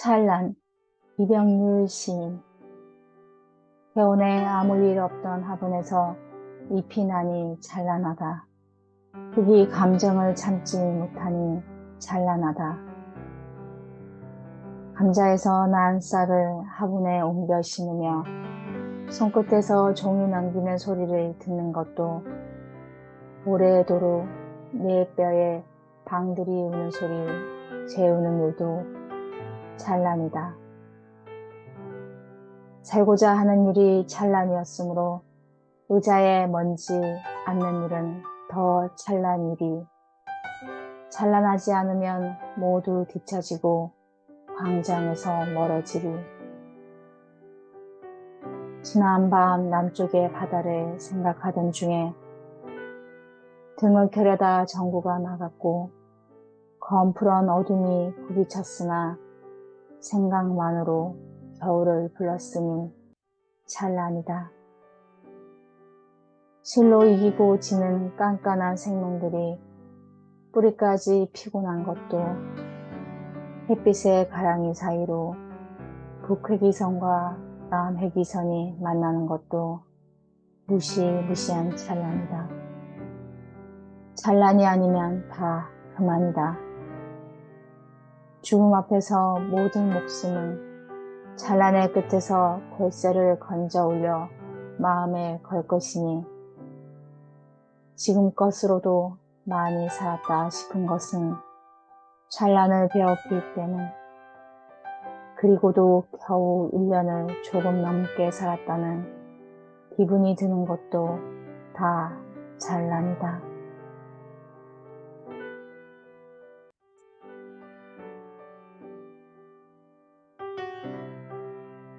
찬란 이병률 시인 겨우내 아무 일 없던 화분에서 잎이 나니 찬란하다. 흙이 감정을 참지 못하니 찬란하다. 감자에서 난 싹을 화분에 옮겨 심으며 손끝에서 종이 넘기는 소리를 듣는 것도 오래도록 내 뼈에 방들이 우는 소리 재우는 일도 찬란이다. 살고자 하는 일이 찬란이었으므로 의자에 먼지 앉는 일은 더 찬란 일이 찬란하지 않으면 모두 뒤처지고 광장에서 멀어지리. 지난 밤 남쪽의 바다를 생각하던 중에 등을 켜려다 전구가 나갔고 검푸런 어둠이 굽이쳤으나 생각만으로 겨울을 불렀으니 찬란이다. 실로 이기고 지는 깐깐한 생명들이 뿌리까지 피곤한 것도 햇빛의 가랑이 사이로 북회기선과 남회기선이 만나는 것도 무시무시한 찬란이다. 찬란이 아니면 다 그만이다. 죽음 앞에서 모든 목숨은 찬란의 끝에서 골세를 건져 올려 마음에 걸 것이니 지금 것으로도 많이 살았다 싶은 것은 찬란을 배웠기 때문 그리고도 겨우 1년을 조금 넘게 살았다는 기분이 드는 것도 다 찬란이다.